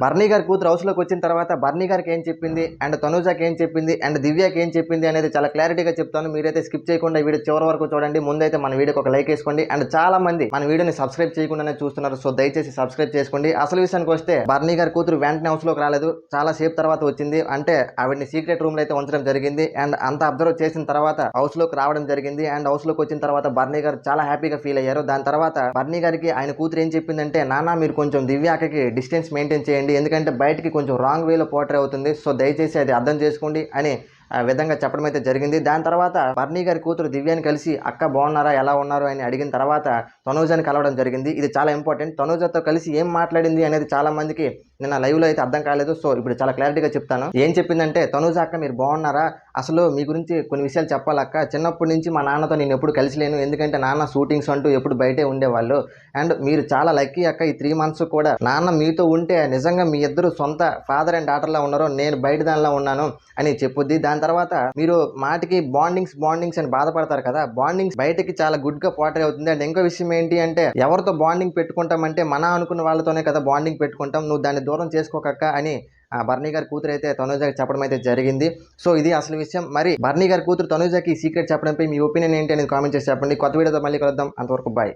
బర్నీ గారి కూతురు హౌస్లోకి వచ్చిన తర్వాత బర్నీ గారికి ఏం చెప్పింది? అండ్ తనుజాకి ఏం చెప్పింది? అండ్ దివ్యాకి ఏం చెప్పింది అనేది చాలా క్లారిటీగా చెప్తాను. మీరైతే స్కిప్ చేయకుండా వీడియో చివరి వరకు చూడండి. ముందైతే మన వీడియోకి ఒక లైక్ వేసుకోండి. అండ్ చాలా మంది మన వీడియోని సబ్స్క్రైబ్ చేయకుండానే చూస్తున్నారు. సో దయచేసి సబ్స్క్రైబ్ చేసుకోండి. అసలు విషయానికి వస్తే బర్నీ గారి కూతురు వెంటనే హౌస్లోకి రాలేదు. చాలా సేపు తర్వాత వచ్చింది. అంటే ఆవిడని సీక్రెట్ రూమ్లో అయితే ఉంచడం జరిగింది. అండ్ అంత అబ్జర్వ్ చేసిన తర్వాత హౌస్లోకి రావడం జరిగింది. అండ్ హౌస్లోకి వచ్చిన తర్వాత బర్నీ గారు చాలా హ్యాపీగా ఫీల్ అయ్యారు. దాని తర్వాత బర్నీ గారికి ఆయన కూతురు ఏం చెప్పిందంటే నానా మీరు కొంచెం దివ్యాకకి డిస్టెన్స్ మెయింటైన్ చేయండి. ఎందుకంటే బయటికి కొంచెం రాంగ్ వేలో పోర్ట్రే అవుతుంది. సో దయచేసి అది అర్థం చేసుకోండి అని విధంగా చెప్పడం అయితే జరిగింది. దాని తర్వాత బర్నీ గారి కూతురు దివ్యాని కలిసి అక్క బాగున్నారా? ఎలా ఉన్నారు? అని అడిగిన తర్వాత తనూజాని కలవడం జరిగింది. ఇది చాలా ఇంపార్టెంట్. తనూజతో కలిసి ఏం మాట్లాడింది అనేది చాలా మందికి నిన్న లైవ్లో అయితే అర్థం కాలేదు. సో ఇప్పుడు చాలా క్లారిటీగా చెప్తాను. ఏం చెప్పిందంటే తనూజ అక్క మీరు బాగున్నారా? అసలు మీ గురించి కొన్ని విషయాలు చెప్పాలక్క చిన్నప్పటి నుంచి మా నాన్నతో నేను ఎప్పుడు కలిసిలేను ఎందుకంటే నాన్న షూటింగ్స్ అంటూ ఎప్పుడు బయటే ఉండేవాళ్ళు. అండ్ మీరు చాలా లక్కీ అక్క. ఈ త్రీ మంత్స్ కూడా నాన్న మీతో ఉంటే నిజంగా మీ ఇద్దరు సొంత ఫాదర్ అండ్ డాటర్లా ఉన్నారో ఉన్నారు నేను బయట దానిలా ఉన్నాను అని చెప్పుద్ది. దాని తర్వాత మీరు మాటికి బాండింగ్స్ బాండింగ్స్ అని బాధపడతారు కదా బాండింగ్స్ బయటకి చాలా గుడ్గా పోటర్ అవుతుంది. అండ్ ఇంకో విషయం ఏంటి అంటే ఎవరితో బాండింగ్ పెట్టుకుంటామంటే మన అనుకున్న వాళ్ళతోనే కదా బాండింగ్ పెట్టుకుంటాం. నువ్వు దాన్ని దూరం చేసుకోకక్క అని ఆ బర్నీ గారి కూతురు అయితే తనుజకి చెప్పడం అయితే జరిగింది. సో ఇది అసలు విషయం. మరి బర్నీ గారి కూతురు తనుజకి సీక్రెట్ చెప్పడంపై మీ ఒపీనియన్ ఏంటి అనేది కామెంట్ చేసి చెప్పండి. కొత్త వీడియోతో మళ్ళీ కలుద్దాం. అంతవరకు బాయ్